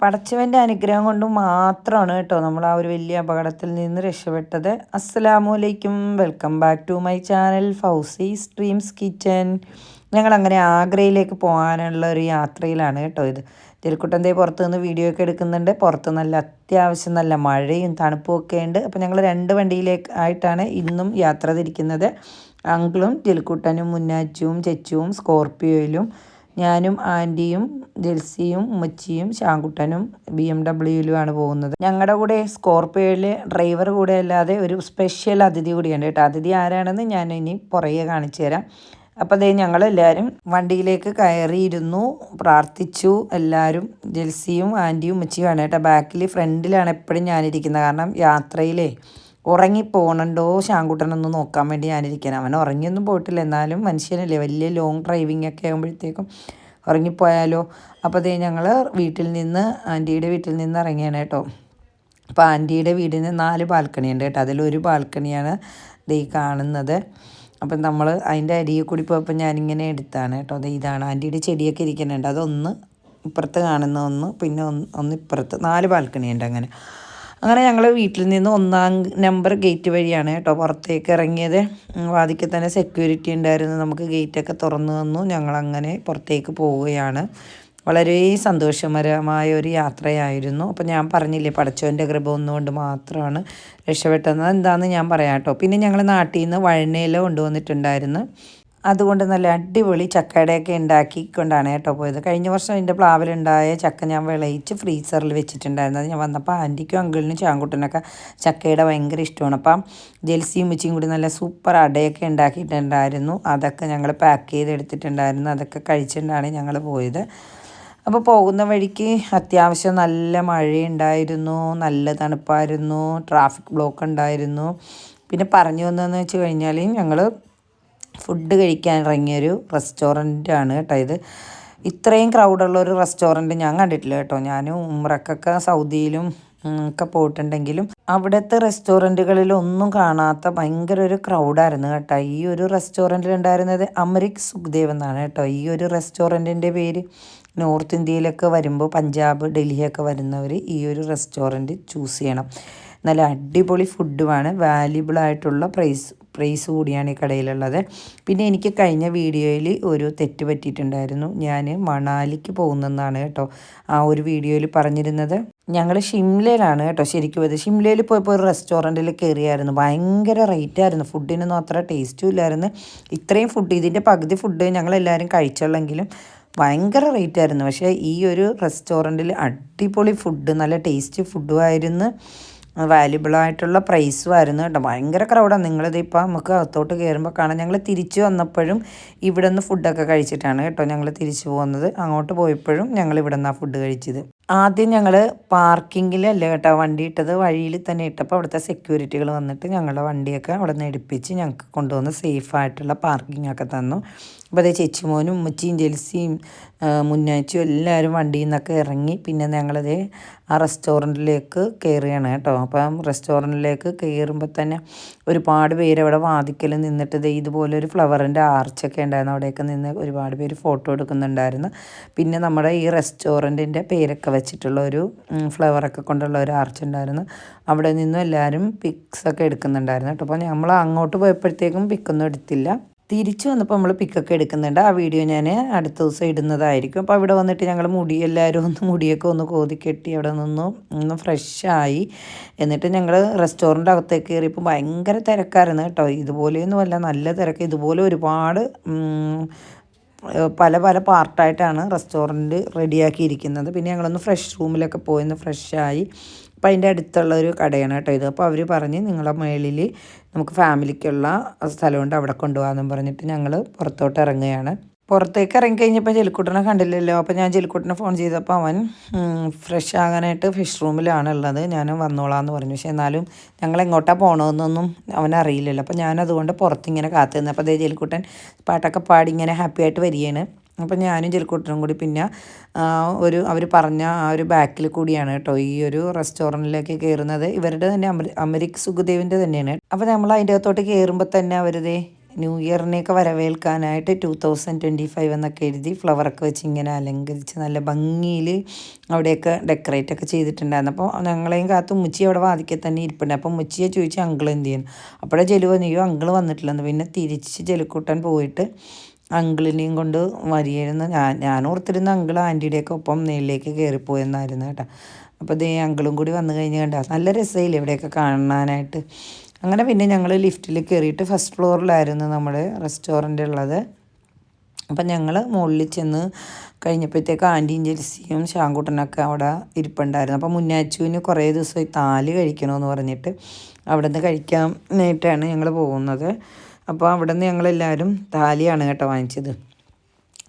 പടച്ചവന്റെ അനുഗ്രഹം കൊണ്ട് മാത്രമാണ് കേട്ടോ നമ്മൾ ആ ഒരു വലിയ അപകടത്തിൽ നിന്ന് രക്ഷപ്പെട്ടത്. അസ്സലാമു അലൈക്കും. Welcome back to my channel Fousi streams kitchen ഞങ്ങൾ അങ്ങനെ ആഗ്രയിലേക്ക് പോകാനുള്ള ഒരു യാത്രയിലാണ് കേട്ടോ ഇത്. തിരുക്കുട്ടന്തേ പുറത്ത് നിന്ന് വീഡിയോ ഒക്കെ എടുക്കുന്നുണ്ട്. പുറത്ത് നല്ല അത്യാവശ്യം നല്ല മഴയും തണുപ്പും ഒക്കെ ഉണ്ട്. അപ്പോൾ ഞങ്ങൾ രണ്ട് വണ്ടിയിലേക്ക് ആയിട്ടാണ് ഇന്നും യാത്ര തിരിക്കുന്നത്. അങ്കിളും തിരുക്കുട്ടനും മുന്നാച്ചും ചെച്ചുവും സ്കോർപ്പിയോയിലും ഞാനും ആന്റിയും ജെൽസിയും ഉമ്മച്ചിയും ശാങ്കുട്ടനും ബി എം ഡബ്ല്യുയിലുമാണ് പോകുന്നത്. ഞങ്ങളുടെ കൂടെ സ്കോർപ്പിയോയിൽ ഡ്രൈവർ കൂടെ അല്ലാതെ ഒരു സ്പെഷ്യൽ അതിഥി കൂടിയുണ്ട് കേട്ടോ. അതിഥി ആരാണെന്ന് ഞാൻ ഇനി പുറകെ കാണിച്ചു തരാം. അപ്പോൾ അതേ ഞങ്ങളെല്ലാവരും വണ്ടിയിലേക്ക് കയറിയിരുന്നു പ്രാർത്ഥിച്ചു. എല്ലാവരും ജെൽസിയും ആന്റിയും ഉമ്മച്ചിയുമാണ് കേട്ടോ. ബാക്കിൽ ഫ്രണ്ടിലാണ് എപ്പോഴും ഞാനിരിക്കുന്നത്. കാരണം യാത്രയിലേ ഉറങ്ങിപ്പോണുണ്ടോ ശാങ്കുട്ടനൊന്ന് നോക്കാൻ വേണ്ടി ഞാനിരിക്കണം. അവൻ ഉറങ്ങിയൊന്നും പോയിട്ടില്ല. എന്നാലും മനുഷ്യനല്ലേ വലിയ ലോങ് ഡ്രൈവിംഗ് ഒക്കെ ആകുമ്പോഴത്തേക്കും ഉറങ്ങിപ്പോയാലോ? അപ്പോൾ അതേ ഞങ്ങൾ വീട്ടിൽ നിന്ന് ആന്റിയുടെ വീട്ടിൽ നിന്ന് ഇറങ്ങിയാണ് കേട്ടോ. അപ്പോൾ ആന്റിയുടെ വീടിന് നാല് ബാൽക്കണി ഉണ്ട് കേട്ടോ. അതിലൊരു ബാൽക്കണിയാണ് ദേ കാണുന്നത്. അപ്പം നമ്മൾ അതിന്റെ അരിയെ കൂടി പോയപ്പോൾ ഞാനിങ്ങനെ എടുത്താണ് കേട്ടോ. അത് ഇതാണ്. ആന്റിയുടെ ചെടിയൊക്കെ ഇരിക്കുന്നുണ്ട്. അതൊന്ന് ഇപ്പുറത്ത് കാണുന്ന ഒന്ന് പിന്നെ ഒന്ന് ഒന്ന് ഇപ്പുറത്ത് നാല് ബാൽക്കണി ഉണ്ട് അങ്ങനെ. അങ്ങനെ ഞങ്ങൾ വീട്ടിൽ നിന്ന് ഒന്നാം നമ്പർ ഗേറ്റ് വഴിയാണ് കേട്ടോ പുറത്തേക്ക് ഇറങ്ങിയത്. വാതിക്കൽ തന്നെ സെക്യൂരിറ്റി ഉണ്ടായിരുന്നു. നമുക്ക് ഗേറ്റൊക്കെ തുറന്നു തന്നു. ഞങ്ങളങ്ങനെ പുറത്തേക്ക് പോവുകയാണ്. വളരെ സന്തോഷകരമായ ഒരു യാത്രയായിരുന്നു. അപ്പോൾ ഞാൻ പറഞ്ഞില്ലേ പടച്ചോന്റെ കൃപ ഒന്നുകൊണ്ട് മാത്രമാണ് രക്ഷപ്പെട്ടത്. എന്താണെന്ന് ഞാൻ പറയാം കേട്ടോ. പിന്നെ ഞങ്ങൾ നാട്ടിൽ നിന്ന് വഴനയില കൊണ്ടുവന്നിട്ടുണ്ടായിരുന്നു. അതുകൊണ്ട് നല്ല അടിപൊളി ചക്കയുടെയൊക്കെ ഉണ്ടാക്കിക്കൊണ്ടാണ് കേട്ടോ പോയത്. കഴിഞ്ഞ വർഷം എന്റെ പ്ലാവിലുണ്ടായ ചക്ക ഞാൻ വിളയിച്ച് ഫ്രീസറിൽ വെച്ചിട്ടുണ്ടായിരുന്നു. അത് ഞാൻ വന്നപ്പോൾ ആന്റിക്കും അങ്കിളിനും ചാങ്കുട്ടനൊക്കെ ചക്കയുടെ ഭയങ്കര ഇഷ്ടമാണ്. അപ്പം ജെൽസിയും ഉച്ചയും കൂടി നല്ല സൂപ്പർ അടയൊക്കെ ഉണ്ടാക്കിയിട്ടുണ്ടായിരുന്നു. അതൊക്കെ ഞങ്ങൾ പാക്ക് ചെയ്തെടുത്തിട്ടുണ്ടായിരുന്നു. അതൊക്കെ കഴിച്ചിട്ടാണ് ഞങ്ങൾ പോയത്. അപ്പോൾ പോകുന്ന വഴിക്ക് അത്യാവശ്യം നല്ല മഴയുണ്ടായിരുന്നു നല്ല തണുപ്പായിരുന്നു ട്രാഫിക് ബ്ലോക്ക് ഉണ്ടായിരുന്നു. പിന്നെ പറഞ്ഞു വന്നതെന്ന് വെച്ച് കഴിഞ്ഞാൽ ഞങ്ങൾ ഫുഡ് കഴിക്കാൻ ഇറങ്ങിയൊരു റെസ്റ്റോറന്റാണ് കേട്ടോ ഇത്. ഇത്രയും ക്രൗഡുള്ള ഒരു റെസ്റ്റോറന്റ് ഞാൻ കണ്ടിട്ടില്ല കേട്ടോ. ഞാൻ ഉമ്രക്കൊക്കെ സൗദിയിലും ഒക്കെ പോയിട്ടുണ്ടെങ്കിലും അവിടുത്തെ റെസ്റ്റോറന്റുകളിൽ ഒന്നും കാണാത്ത ഭയങ്കര ഒരു ക്രൗഡായിരുന്നു കേട്ടോ. ഈ ഒരു റെസ്റ്റോറന്റിൽ ഉണ്ടായിരുന്നത് അമരിക് സുഖ്ദേവ് എന്നാണ് കേട്ടോ. ഈ ഒരു റെസ്റ്റോറന്റിന്റെ പേര് നോർത്ത് ഇന്ത്യയിലൊക്കെ വരുമ്പോൾ പഞ്ചാബ് ഡൽഹിയൊക്കെ വരുന്നവർ ഈ ഒരു റെസ്റ്റോറന്റ് ചൂസ് ചെയ്യണം. നല്ല അടിപൊളി ഫുഡുമാണ് വാല്യുബിൾ ആയിട്ടുള്ള പ്രൈസ് പ്രൈസ് കൂടിയാണ് ഈ കടയിലുള്ളത്. പിന്നെ എനിക്ക് കഴിഞ്ഞ വീഡിയോയിൽ ഒരു തെറ്റ് പറ്റിയിട്ടുണ്ടായിരുന്നു. ഞാൻ മണാലിക്ക് പോകുന്നതെന്നാണ് കേട്ടോ ആ ഒരു വീഡിയോയിൽ പറഞ്ഞിരുന്നത്. ഞങ്ങൾ ഷിംലയിലാണ് കേട്ടോ ശരിക്കും പോയത് ഷിംലയിൽ പോയപ്പോൾ ഒരു റെസ്റ്റോറന്റിൽ കയറിയായിരുന്നു. ഭയങ്കര റേറ്റ് ആയിരുന്നു. ഫുഡിനൊന്നും അത്ര ടേസ്റ്റും ഇല്ലായിരുന്നു. ഇത്രയും ഫുഡ് ഇതിന്റെ പകുതി ഫുഡ് ഞങ്ങളെല്ലാവരും കഴിച്ചുള്ളെങ്കിലും ഭയങ്കര റേറ്റ് ആയിരുന്നു. പക്ഷേ ഈ ഒരു റെസ്റ്റോറന്റിൽ അടിപൊളി ഫുഡ് നല്ല ടേസ്റ്റി ഫുഡുമായിരുന്നു വാല്യുബിൾ ആയിട്ടുള്ള പ്രൈസും ആയിരുന്നു കേട്ടോ. ഭയങ്കര ക്രൗഡാണ് നിങ്ങളിത് ഇപ്പോൾ നമുക്ക് അകത്തോട്ട് കയറുമ്പോൾ കാണാം. ഞങ്ങൾ തിരിച്ചു വന്നപ്പോഴും ഇവിടെ നിന്ന് ഫുഡൊക്കെ കഴിച്ചിട്ടാണ് കേട്ടോ ഞങ്ങൾ തിരിച്ചു പോകുന്നത്. അങ്ങോട്ട് പോയപ്പോഴും ഞങ്ങൾ ഇവിടെ നിന്നാണ് ഫുഡ് കഴിച്ചത്. ആദ്യം ഞങ്ങൾ പാർക്കിങ്ങിലല്ല കേട്ടോ വണ്ടി ഇട്ടത്. വഴിയിൽ തന്നെ ഇട്ടപ്പോൾ അവിടുത്തെ സെക്യൂരിറ്റികൾ വന്നിട്ട് ഞങ്ങളുടെ വണ്ടിയൊക്കെ അവിടെ നിന്ന് എടുപ്പിച്ച് ഞങ്ങൾക്ക് കൊണ്ടുവന്ന് സേഫായിട്ടുള്ള പാർക്കിംഗ് ഒക്കെ തന്നു. അപ്പോൾ അതേ ചേച്ചിമോനും ഉമ്മച്ചിയും ജെൽസിയും മുന്നാച്ചും എല്ലാവരും വണ്ടിയിൽ നിന്നൊക്കെ ഇറങ്ങി. പിന്നെ ഞങ്ങളത് ആ റെസ്റ്റോറന്റിലേക്ക് കയറുകയാണ് കേട്ടോ. അപ്പം റെസ്റ്റോറന്റിലേക്ക് കയറുമ്പോൾ തന്നെ ഒരുപാട് പേര് അവിടെ വാതിക്കൽ നിന്നിട്ട് ഇത് ഇതുപോലെ ഒരു ഫ്ലവറിന്റെ ആർച്ചൊക്കെ ഉണ്ടായിരുന്നു. അവിടെയൊക്കെ നിന്ന് ഒരുപാട് പേര് ഫോട്ടോ എടുക്കുന്നുണ്ടായിരുന്നു. പിന്നെ നമ്മുടെ ഈ റെസ്റ്റോറന്റിന്റെ പേരൊക്കെ വെച്ചിട്ടുള്ള ഒരു ഫ്ലവറൊക്കെ കൊണ്ടുള്ള ഒരു ആർച്ച് ഉണ്ടായിരുന്നു. അവിടെ നിന്നും എല്ലാവരും പിക്സൊക്കെ എടുക്കുന്നുണ്ടായിരുന്നു കേട്ടോ. അപ്പോൾ നമ്മൾ അങ്ങോട്ട് പോയപ്പോഴത്തേക്കും പിക്കൊന്നും എടുത്തില്ല. തിരിച്ചു വന്നപ്പോൾ നമ്മൾ പിക്കൊക്കെ എടുക്കുന്നുണ്ട്. ആ വീഡിയോ ഞാൻ അടുത്ത ദിവസം ഇടുന്നതായിരിക്കും. അപ്പോൾ അവിടെ വന്നിട്ട് ഞങ്ങൾ മുടി എല്ലാവരും ഒന്ന് മുടിയൊക്കെ ഒന്ന് കോതി കെട്ടി അവിടെ നിന്നും. ഒന്ന് ഫ്രഷായി എന്നിട്ട് ഞങ്ങൾ റെസ്റ്റോറന്റ് അകത്തേക്ക് കയറിയപ്പോൾ ഭയങ്കര തിരക്കായിരുന്നു കേട്ടോ. ഇതുപോലെയൊന്നുമല്ല നല്ല തിരക്ക്. ഇതുപോലെ ഒരുപാട് പല പല പാർട്ടായിട്ടാണ് റെസ്റ്റോറന്റ് റെഡിയാക്കിയിരിക്കുന്നത്. പിന്നെ ഞങ്ങളൊന്ന് ഫ്രഷ് റൂമിലൊക്കെ പോയി ഫ്രഷായി. അപ്പം അതിന്റെ അടുത്തുള്ള ഒരു കടയാണ് കേട്ടോ ഇത്. അപ്പോൾ അവർ പറഞ്ഞ് നിങ്ങളെ മേളിൽ നമുക്ക് ഫാമിലിക്കുള്ള സ്ഥലമുണ്ട് അവിടെ കൊണ്ടുപോകാമെന്നും പറഞ്ഞിട്ട് ഞങ്ങൾ പുറത്തോട്ട് ഇറങ്ങുകയാണ്. പുറത്തേക്ക് ഇറങ്ങിക്കഴിഞ്ഞപ്പോൾ ജലിക്കുട്ടനെ കണ്ടില്ലല്ലോ. അപ്പോൾ ഞാൻ ജലിക്കുട്ടനെ ഫോൺ ചെയ്തപ്പോൾ അവൻ ഫ്രഷ് ആകാനായിട്ട് ഫിഷ് റൂമിലാണ് ഉള്ളത്. ഞാൻ വന്നോളാം എന്ന് പറഞ്ഞു. പക്ഷേ എന്നാലും ഞങ്ങൾ എങ്ങോട്ടാണ് പോകണമെന്നൊന്നും അവൻ അറിയില്ലല്ലോ. അപ്പോൾ ഞാനതുകൊണ്ട് പുറത്തിങ്ങനെ കാത്തു നിന്ന്. അപ്പോൾ അതേ ജലിക്കുട്ടൻ പാട്ടൊക്കെ പാടി ഇങ്ങനെ ഹാപ്പി ആയിട്ട് വരികയാണ്. അപ്പം ഞാനും ചെറുക്കൂട്ടനും കൂടി പിന്നെ ഒരു അവർ പറഞ്ഞ ആ ഒരു ബാക്കിൽ കൂടിയാണ് കേട്ടോ ഈ ഒരു റെസ്റ്റോറന്റിലേക്ക് കയറുന്നത്. ഇവരുടെ തന്നെ അമരി അമരിക് സുഖദേവിന്റെ തന്നെയാണ്. അപ്പോൾ നമ്മൾ അതിന്റെ അകത്തോട്ട് കയറുമ്പോൾ തന്നെ അവരതേ ന്യൂ ഇയറിനെയൊക്കെ വരവേൽക്കാനായിട്ട് ടു തൗസൻഡ് ട്വന്റി ഫൈവ് എന്നൊക്കെ എഴുതി ഫ്ലവറൊക്കെ വെച്ച് ഇങ്ങനെ അലങ്കരിച്ച് നല്ല ഭംഗിയിൽ അവിടെയൊക്കെ ഡെക്കറേറ്റ് ഒക്കെ ചെയ്തിട്ടുണ്ടായിരുന്നു. അപ്പോൾ ഞങ്ങളെയും കാത്ത് മുച്ചി അവിടെ വാതിക്കെ തന്നെ ഇരിപ്പുണ്ട്. അപ്പോൾ മുച്ചിയെ ചോദിച്ചു അങ്കിൾ എന്ത് ചെയ്യുന്നു? അപ്പോഴേ ജലു വന്നിയോ അങ്കിൾ വന്നിട്ടില്ലെന്ന്. പിന്നെ തിരിച്ച് ജലുക്കൂട്ടൻ പോയിട്ട് അങ്കിളിനെയും കൊണ്ട് വരികയായിരുന്നു. ഞാൻ ഞാൻ ഓർത്തിരുന്ന അങ്കിൾ ആന്റിയുടെയൊക്കെ ഒപ്പം നേരിലേക്ക് കയറിപ്പോയെന്നായിരുന്നു കേട്ടോ. അപ്പോൾ ദേ അങ്കിളും കൂടി വന്നു കഴിഞ്ഞ് കണ്ട? നല്ല രസമില്ല ഇവിടെയൊക്കെ കാണാനായിട്ട്. അങ്ങനെ പിന്നെ ഞങ്ങൾ ലിഫ്റ്റിൽ കയറിയിട്ട് ഫസ്റ്റ് ഫ്ലോറിലായിരുന്നു നമ്മുടെ റെസ്റ്റോറന്റ് ഉള്ളത്. അപ്പം ഞങ്ങൾ മുകളിൽ ചെന്ന് കഴിഞ്ഞപ്പോഴത്തേക്ക് ആന്റിയും ജെൽസിയും ശാങ്കുട്ടനൊക്കെ അവിടെ ഇരിപ്പുണ്ടായിരുന്നു. അപ്പോൾ മുന്നാച്ചുവിന് കുറേ ദിവസമായി താൽ കഴിക്കണമെന്ന് പറഞ്ഞിട്ട് അവിടെ നിന്ന് കഴിക്കാനായിട്ടാണ് ഞങ്ങൾ പോകുന്നത്. അപ്പോൾ അവിടെ നിന്ന് ഞങ്ങളെല്ലാവരും താലിയാണ് കേട്ടോ വാങ്ങിച്ചത്.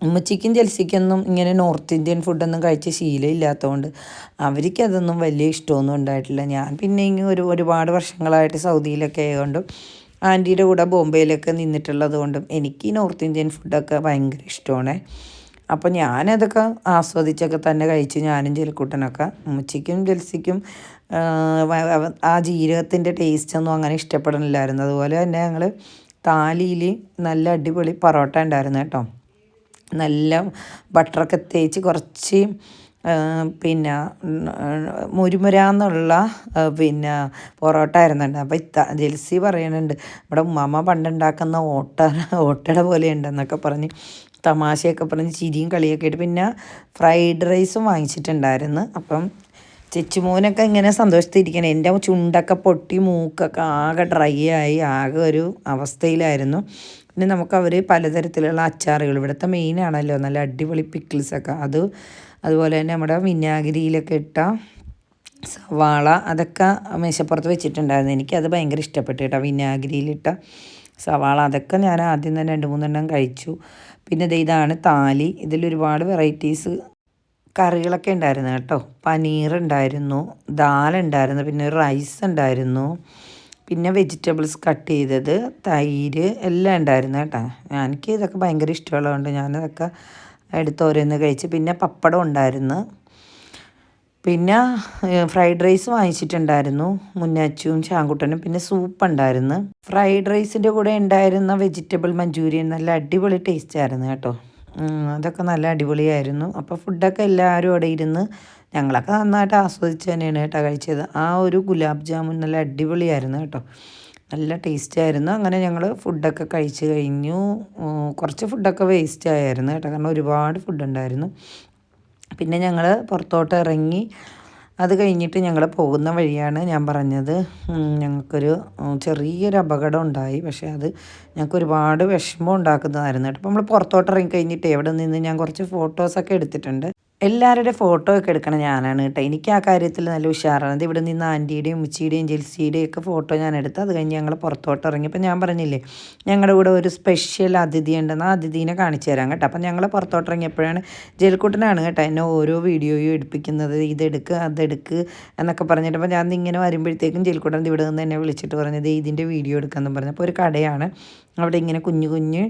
ഉമ്മച്ചിക്കും ജൽസിക്കൊന്നും ഇങ്ങനെ നോർത്ത് ഇന്ത്യൻ ഫുഡൊന്നും കഴിച്ച് ശീലമില്ലാത്തതുകൊണ്ട് അവർക്കതൊന്നും വലിയ ഇഷ്ടമൊന്നും ഉണ്ടായിട്ടില്ല. ഞാൻ പിന്നെ ഇങ്ങനെ ഒരു ഒരുപാട് വർഷങ്ങളായിട്ട് സൗദിയിലൊക്കെ ആയതുകൊണ്ടും ആന്റിയുടെ കൂടെ ബോംബെയിലൊക്കെ നിന്നിട്ടുള്ളത് കൊണ്ടും എനിക്ക് നോർത്ത് ഇന്ത്യൻ ഫുഡൊക്കെ ഭയങ്കര ഇഷ്ടമാണ്. അപ്പോൾ ഞാനതൊക്കെ ആസ്വദിച്ചൊക്കെ തന്നെ കഴിച്ചു ഞാനും ജലക്കൂട്ടനൊക്കെ ഉമ്മച്ചിക്കും ജൽസിക്കും ആ ജീരകത്തിന്റെ ടേസ്റ്റൊന്നും അങ്ങനെ ഇഷ്ടപ്പെടണില്ലായിരുന്നു. അതുപോലെ തന്നെ ഞങ്ങൾ താലിയിൽ നല്ല അടിപൊളി പൊറോട്ട ഉണ്ടായിരുന്നു കേട്ടോ. നല്ല ബട്ടറൊക്കെ തേച്ച് കുറച്ച് പിന്നെ മുരുമുരാന്നുള്ള പിന്നെ പൊറോട്ട ആയിരുന്നുണ്ട്. അപ്പോൾ ഇത്ത ജെൽസി പറയുന്നുണ്ട് ഇവിടെ ഉമ്മാമ്മ പണ്ടുണ്ടാക്കുന്ന ഓട്ട ഓട്ടയുടെ പോലെ ഉണ്ടെന്നൊക്കെ പറഞ്ഞ് തമാശയൊക്കെ പറഞ്ഞ് ചിരിയും കളിയൊക്കെ ആയിട്ട് പിന്നെ ഫ്രൈഡ് റൈസും വാങ്ങിച്ചിട്ടുണ്ടായിരുന്നു. അപ്പം ചെച്ചുമോനൊക്കെ ഇങ്ങനെ സന്തോഷത്തിരിക്കണം. എന്റെ ചുണ്ടൊക്കെ പൊട്ടി മൂക്കൊക്കെ ആകെ ഡ്രൈ ആയി ആകെ ഒരു അവസ്ഥയിലായിരുന്നു. പിന്നെ നമുക്ക് അവർ പലതരത്തിലുള്ള അച്ചാറുകൾ ഇവിടുത്തെ മെയിനാണല്ലോ നല്ല അടിപൊളി പിക്കിൾസൊക്കെ അത് അതുപോലെ തന്നെ നമ്മുടെ വിനാഗിരിയിലൊക്കെ ഇട്ട സവാള അതൊക്കെ മേശപ്പുറത്ത് വെച്ചിട്ടുണ്ടായിരുന്നു. എനിക്ക് അത് ഭയങ്കര ഇഷ്ടപ്പെട്ടു കേട്ടോ വിനാഗിരിയിലിട്ട സവാള. അതൊക്കെ ഞാൻ ആദ്യം തന്നെ രണ്ട് മൂന്നെണ്ണം കഴിച്ചു. പിന്നെ ഇതാണ് താലി. ഇതിലൊരുപാട് വെറൈറ്റീസ് കറികളൊക്കെ ഉണ്ടായിരുന്നു കേട്ടോ. പനീർ ഉണ്ടായിരുന്നു ദാൽ ഉണ്ടായിരുന്നു പിന്നെ റൈസ് ഉണ്ടായിരുന്നു പിന്നെ വെജിറ്റബിൾസ് കട്ട് ചെയ്തത് തൈര് എല്ലാം ഉണ്ടായിരുന്നു കേട്ടോ. എനിക്ക് ഇതൊക്കെ ഭയങ്കര ഇഷ്ടമുള്ളതുകൊണ്ട് ഞാനതൊക്കെ എടുത്ത് ഓരോന്ന് കഴിച്ച് പിന്നെ പപ്പടം ഉണ്ടായിരുന്നു. പിന്നെ ഫ്രൈഡ് റൈസ് വാങ്ങിച്ചിട്ടുണ്ടായിരുന്നു മുന്നച്ചും ചാങ്കുട്ടനും പിന്നെ സൂപ്പ് ഉണ്ടായിരുന്നു ഫ്രൈഡ് റൈസിന്റെ കൂടെ ഉണ്ടായിരുന്ന വെജിറ്റബിൾ മഞ്ചൂരിയൻ നല്ല അടിപൊളി ടേസ്റ്റ് ആയിരുന്നു കേട്ടോ. അതൊക്കെ നല്ല അടിപൊളിയായിരുന്നു. അപ്പോൾ ഫുഡൊക്കെ എല്ലാവരും അവിടെ ഇരുന്ന് ഞങ്ങളൊക്കെ നന്നായിട്ട് ആസ്വദിച്ച് തന്നെയാണ് കേട്ടോ കഴിച്ചത്. ആ ഒരു ഗുലാബ് ജാമുൻ നല്ല അടിപൊളിയായിരുന്നു കേട്ടോ. നല്ല ടേസ്റ്റ് ആയിരുന്നു. അങ്ങനെ ഞങ്ങൾ ഫുഡൊക്കെ കഴിച്ച് കഴിഞ്ഞു. കുറച്ച് ഫുഡൊക്കെ വേസ്റ്റ് ആയായിരുന്നു കേട്ടോ. കാരണം ഒരുപാട് ഫുഡ് ഉണ്ടായിരുന്നു. പിന്നെ ഞങ്ങൾ പുറത്തോട്ട് ഇറങ്ങി അത് കഴിഞ്ഞിട്ട് ഞങ്ങൾ പോകുന്ന വഴിയാണ് ഞാൻ പറഞ്ഞത്. ഞങ്ങൾക്കൊരു ചെറിയൊരു അപകടം ഉണ്ടായി പക്ഷേ അത് ഞങ്ങൾക്ക് ഒരുപാട് വിഷമം ഉണ്ടാക്കുന്നതായിരുന്നു. കേട്ടോ അപ്പോൾ നമ്മൾ പുറത്തോട്ട് ഇറങ്ങി കഴിഞ്ഞിട്ട് എവിടെ നിന്ന് ഞാൻ കുറച്ച് ഫോട്ടോസൊക്കെ എടുത്തിട്ടുണ്ട്. എല്ലാവരുടെ ഫോട്ടോ ഒക്കെ എടുക്കണ ഞാനാണ് കേട്ടോ. എനിക്ക് ആ കാര്യത്തിൽ നല്ല ഉഷാറാണ്. ഇവിടെ നിന്ന് ആന്റിയുടെയും ഉച്ചിയുടെയും ജെൽസിയുടെയും ഒക്കെ ഫോട്ടോ ഞാൻ എടുത്ത് അത് കഴിഞ്ഞ് ഞങ്ങൾ പുറത്തോട്ട് ഇറങ്ങിയപ്പോൾ ഞാൻ പറഞ്ഞില്ലേ ഞങ്ങളുടെ കൂടെ ഒരു സ്പെഷ്യൽ അതിഥി ഉണ്ടെന്ന് ആ അതിഥീനെ കാണിച്ചു തരാം കേട്ടോ. അപ്പം ഞങ്ങൾ പുറത്തോട്ട് ഇറങ്ങിയപ്പോഴാണ് ജയിൽക്കൂട്ടനാണ് കേട്ടോ എന്നെ ഓരോ വീഡിയോയും എടുപ്പിക്കുന്നത്. ഇതെടുക്ക് അതെടുക്ക് എന്നൊക്കെ പറഞ്ഞിട്ട് അപ്പോൾ ഞാൻ ഇങ്ങനെ വരുമ്പോഴത്തേക്കും ജയിൽക്കൂട്ടൻ ഇവിടെ നിന്ന് എന്നെ വിളിച്ചിട്ട് പറഞ്ഞത് ഇതിന്റെ വീഡിയോ എടുക്കാമെന്ന് പറഞ്ഞപ്പോൾ ഒരു കടയാണ്. അവിടെ ഇങ്ങനെ കുഞ്ഞു കുഞ്ഞ്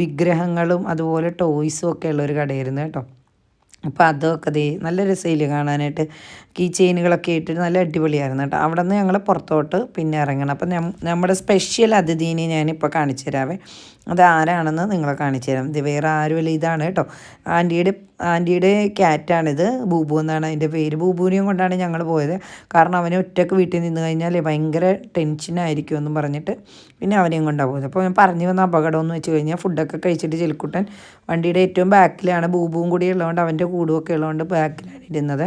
വിഗ്രഹങ്ങളും അതുപോലെ ടോയ്സും ഒക്കെ ഉള്ള ഒരു കടയായിരുന്നു കേട്ടോ. അപ്പോൾ അതൊക്കെ ദേ നല്ല രസമില്ല കാണാനായിട്ട്. കീ ചെയിനുകളൊക്കെ ഇട്ടിട്ട് നല്ല അടിപൊളിയായിരുന്നു കേട്ടോ. അവിടെ നിന്ന് ഞങ്ങൾ പുറത്തോട്ട് പിന്നെ ഇറങ്ങണം. അപ്പം നമ്മുടെ സ്പെഷ്യൽ അതിഥീനെ ഞാനിപ്പോൾ കാണിച്ചു തരാവേ അത് ആരാണെന്ന് നിങ്ങളെ കാണിച്ചു തരാം. ഇത് വേറെ ആരുമല്ല. ഇതാണ് കേട്ടോ ആന്റിയുടെ ആന്റിയുടെ ക്യാറ്റാണിത് ബൂബു എന്നാണ് അതിന്റെ പേര്. ബൂബുവിനെയും കൊണ്ടാണ് ഞങ്ങൾ പോയത്. കാരണം അവനെ ഒറ്റയ്ക്ക് വീട്ടിൽ നിന്ന് കഴിഞ്ഞാൽ ഭയങ്കര ടെൻഷനായിരിക്കും എന്നും പറഞ്ഞിട്ട് പിന്നെ അവനെയും കൊണ്ടാണ് പോയത്. അപ്പോൾ ഞാൻ പറഞ്ഞു വന്ന അപകടം എന്ന് വെച്ച് കഴിഞ്ഞാൽ ഫുഡൊക്കെ കഴിച്ചിട്ട് ചെലുക്കുട്ടൻ വണ്ടിയുടെ ഏറ്റവും ബാക്കിലാണ്. ബൂബുവും കൂടി ഉള്ളതുകൊണ്ട് അവന്റെ കൂടുമൊക്കെ ഉള്ളതുകൊണ്ട് ബാക്കിലാണ് ഇരുന്നത്.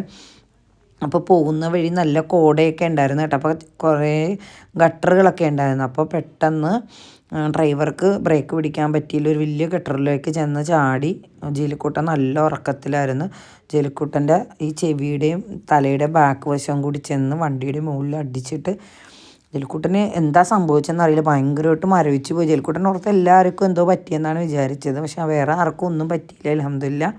അപ്പോൾ പോകുന്ന വഴി നല്ല കോടയൊക്കെ ഉണ്ടായിരുന്നു കേട്ടോ. അപ്പോൾ കുറേ ഗട്ടറുകളൊക്കെ ഉണ്ടായിരുന്നു. അപ്പോൾ പെട്ടെന്ന് ഡ്രൈവർക്ക് ബ്രേക്ക് പിടിക്കാൻ പറ്റിയില്ല. ഒരു വലിയ ഗട്ടറിലേക്ക് ചെന്ന് ചാടി. ജയിലിക്കൂട്ടൻ നല്ല ഉറക്കത്തിലായിരുന്നു. ജയിലിക്കൂട്ടന്റെ ഈ ചെവിയുടെയും തലയുടെ ബാക്ക് വശം കൂടി ചെന്ന് വണ്ടിയുടെ മുകളിൽ അടിച്ചിട്ട് ജയിൽക്കുട്ടന് എന്താ സംഭവിച്ചെന്ന് അറിയില്ല. ഭയങ്കരമായിട്ട് മരവിച്ച് പോയി. ജയിൽക്കുട്ടൻ ഓർത്ത് എല്ലാവർക്കും എന്തോ പറ്റിയെന്നാണ് വിചാരിച്ചത്. പക്ഷെ വേറെ ആർക്കും ഒന്നും പറ്റിയില്ല അലഹമില്ല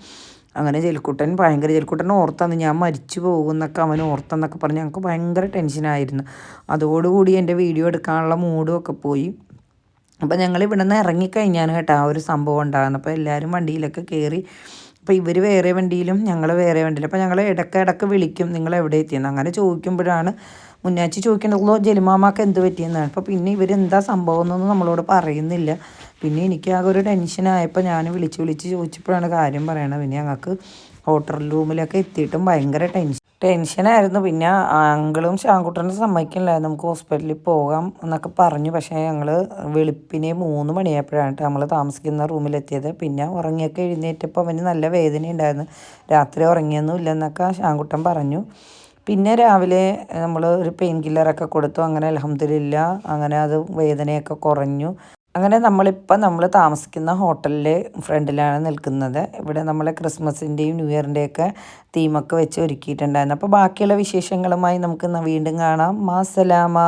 അങ്ങനെ ജൽക്കുട്ടൻ ഭയങ്കര ജൽക്കുട്ടൻ ഓർത്തന്ന് ഞാൻ മരിച്ചു പോകുന്നൊക്കെ അവൻ ഓർത്തെന്നൊക്കെ പറഞ്ഞ് ഞങ്ങൾക്ക് ഭയങ്കര ടെൻഷനായിരുന്നു അതോടുകൂടി എന്റെ വീഡിയോ എടുക്കാനുള്ള മൂഡും ഒക്കെ പോയി. അപ്പോൾ ഞങ്ങൾ ഇവിടെ നിന്ന് ഇറങ്ങിക്കഴിഞ്ഞാണ് കേട്ടോ ആ ഒരു സംഭവം ഉണ്ടാകുന്നത്. അപ്പോൾ എല്ലാവരും വണ്ടിയിലൊക്കെ കയറി അപ്പോൾ ഇവർ വേറെ വണ്ടിയിലും ഞങ്ങൾ വേറെ വണ്ടിയിലും. അപ്പോൾ ഞങ്ങൾ ഇടയ്ക്ക് ഇടയ്ക്ക് വിളിക്കും നിങ്ങൾ എവിടെ എത്തിയെന്ന്? അങ്ങനെ ചോദിക്കുമ്പോഴാണ് മുന്നാച്ചി ചോദിക്കണല്ലോ ജലിമാമാക്ക് എന്ത് പറ്റിയെന്നാണ് അപ്പോൾ പിന്നെ ഇവർ എന്താ സംഭവം എന്നൊന്നും നമ്മളോട് പറയുന്നില്ല. പിന്നെ എനിക്ക് ആകെ ഒരു ടെൻഷനായപ്പോൾ ഞാൻ വിളിച്ച് വിളിച്ച് ചോദിച്ചപ്പോഴാണ് കാര്യം പറയണത്. പിന്നെ ഞങ്ങൾക്ക് ഹോട്ടൽ റൂമിലൊക്കെ എത്തിയിട്ടും ഭയങ്കര ടെൻഷൻ ടെൻഷനായിരുന്നു. പിന്നെ അങ്കിളും ശാങ്കുട്ടനും സമ്മതിക്കില്ലായിരുന്നു. നമുക്ക് ഹോസ്പിറ്റലിൽ പോകാം എന്നൊക്കെ പറഞ്ഞു. പക്ഷേ ഞങ്ങൾ വെളുപ്പിനെ മൂന്ന് മണിയായപ്പോഴാണ് നമ്മൾ താമസിക്കുന്ന റൂമിലെത്തിയത്. പിന്നെ ഉറങ്ങിയൊക്കെ എഴുന്നേറ്റപ്പോൾ അവന് നല്ല വേദന ഉണ്ടായിരുന്നു രാത്രി ഉറങ്ങിയൊന്നും ഇല്ലെന്നൊക്കെ ശാങ്കുട്ടൻ പറഞ്ഞു. പിന്നെ രാവിലെ നമ്മൾ ഒരു പെയിൻ കില്ലറൊക്കെ കൊടുത്തു. അങ്ങനെ അലഹമ്മദില്ല അങ്ങനെ അത് വേദനയൊക്കെ കുറഞ്ഞു. അങ്ങനെ നമ്മളിപ്പോൾ നമ്മൾ താമസിക്കുന്ന ഹോട്ടലിലെ ഫ്രണ്ടിലാണ് നിൽക്കുന്നത്. ഇവിടെ നമ്മൾ ക്രിസ്മസിന്റെയും ന്യൂ ഇയറിന്റെയൊക്കെ തീമൊക്കെ വെച്ച് ഒരുക്കിയിട്ടുണ്ടായിരുന്നു. അപ്പോൾ ബാക്കിയുള്ള വിശേഷങ്ങളുമായി നമുക്ക് വീണ്ടും കാണാം. മാസലാമ.